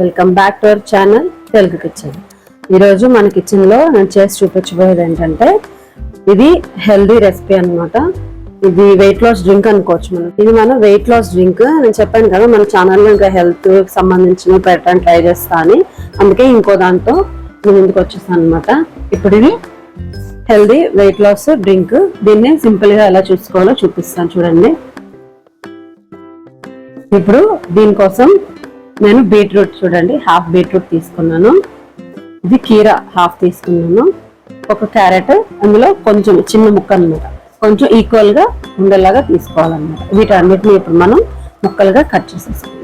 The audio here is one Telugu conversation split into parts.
Welcome back to our channel Telugu kitchen. ఈరోజు మన కిచెన్లో నేను చేసి చూపించబోయేది ఏంటంటే ఇది హెల్దీ రెసిపీ అన్నమాట. ఇది వెయిట్ లాస్ డ్రింక్ అనుకోవచ్చు మనం. ఇది మన వెయిట్ లాస్ డ్రింక్ నేను చెప్పాను కదా మన ఛానల్లో ఇంకా హెల్త్ సంబంధించిన పెట్టడానికి ట్రై చేస్తా అని. అందుకే ఇంకో దాంతో నేను ముందుకు వచ్చేసాను అనమాట ఇప్పుడు ఇది హెల్దీ వెయిట్ లాస్ డ్రింక్ దీన్ని సింపుల్గా ఎలా చూసుకోవాలో చూపిస్తాను చూడండి. ఇప్పుడు దీనికోసం నేను బీట్రూట్ చూడండి హాఫ్ బీట్రూట్ తీసుకున్నాను. ఇది కీర హాఫ్ తీసుకున్నాను. ఒక క్యారెట్ అందులో కొంచెం చిన్న ముక్క అన్నమాట. కొంచెం ఈక్వల్గా ఉండేలాగా తీసుకోవాలన్నమాట. వీటన్నిటిని ఇప్పుడు మనం ముక్కలుగా కట్ చేసేసుకున్నాం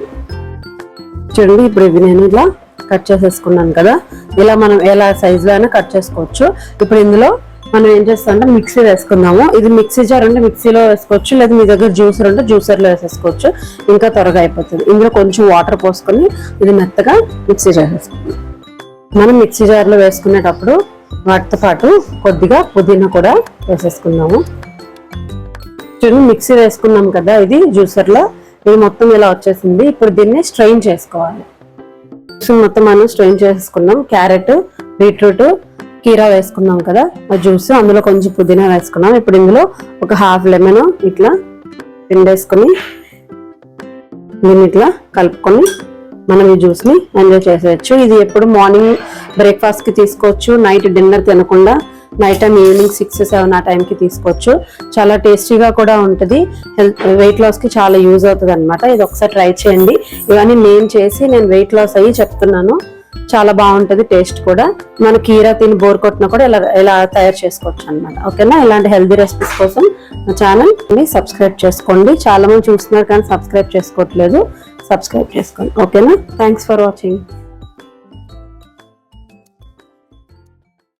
చూడండి ఇప్పుడు ఇవి నేను ఇలా కట్ చేసేసుకున్నాను కదా. ఇలా మనం ఎలా సైజులో అయినా కట్ చేసుకోవచ్చు. ఇప్పుడు ఇందులో మనం ఏం చేస్తామంటే మిక్సీ వేసుకుందాము. ఇది మిక్సీ జార్ అంటే మిక్సీలో వేసుకోవచ్చు లేదా మీ దగ్గర జ్యూసర్ ఉంటే జ్యూసర్లో వేసేసుకోవచ్చు. ఇంకా త్వరగా అయిపోతుంది. ఇందులో కొంచెం వాటర్ పోసుకొని ఇది మెత్తగా మిక్సీ చేసేసుకుందాం మనం మిక్సీ జార్లో వేసుకునేటప్పుడు వాటితో పాటు కొద్దిగా పుదీనా కూడా వేసేసుకుందాము. చూడండి మిక్సీ వేసుకున్నాం కదా ఇది జ్యూసర్లో ఇది మొత్తం ఇలా వచ్చేసింది. ఇప్పుడు దీన్ని స్ట్రెయిన్ చేసుకోవాలి. మొత్తం మనం స్ట్రెయిన్ చేసుకున్నాం. క్యారెట్ బీట్రూట్ కీరా వేసుకున్నాం కదా ఆ జ్యూస్ అందులో కొంచెం పుదీనా వేసుకున్నాం. ఇప్పుడు ఇందులో ఒక హాఫ్ లెమన్ ఇట్లా పిండేసుకొని దీన్ని ఇట్లా కలుపుకొని మనం ఈ జ్యూస్ని ఎంజాయ్ చేసేయచ్చు. ఇది ఎప్పుడు మార్నింగ్ బ్రేక్ఫాస్ట్కి తీసుకోవచ్చు నైట్ డిన్నర్ తినకుండా night time evening six seven ఆ టైంకి తీసుకోవచ్చు. చాలా టేస్టీగా కూడా ఉంటుంది. హెల్త్ వెయిట్ లాస్కి చాలా యూజ్ అవుతుంది అనమాట ఇది ఒకసారి ట్రై చేయండి. ఇవన్నీ నేను చేసి నేను వెయిట్ లాస్ అయ్యి చెప్తున్నాను. చాలా బాగుంటుంది టేస్ట్ కూడా. మన కీరా తిని బోర్ కొట్టినా కూడా ఇలా ఇలా తయారు చేసుకోవచ్చు అనమాట ఓకేనా? ఇలాంటి హెల్దీ రెసిపీస్ కోసం మా ఛానల్ని సబ్స్క్రైబ్ చేసుకోండి. చాలా మంది చూస్తున్నారు కానీ సబ్స్క్రైబ్ చేసుకోవట్లేదు. సబ్స్క్రైబ్ చేసుకోండి. ఓకేనా? Thanks for watching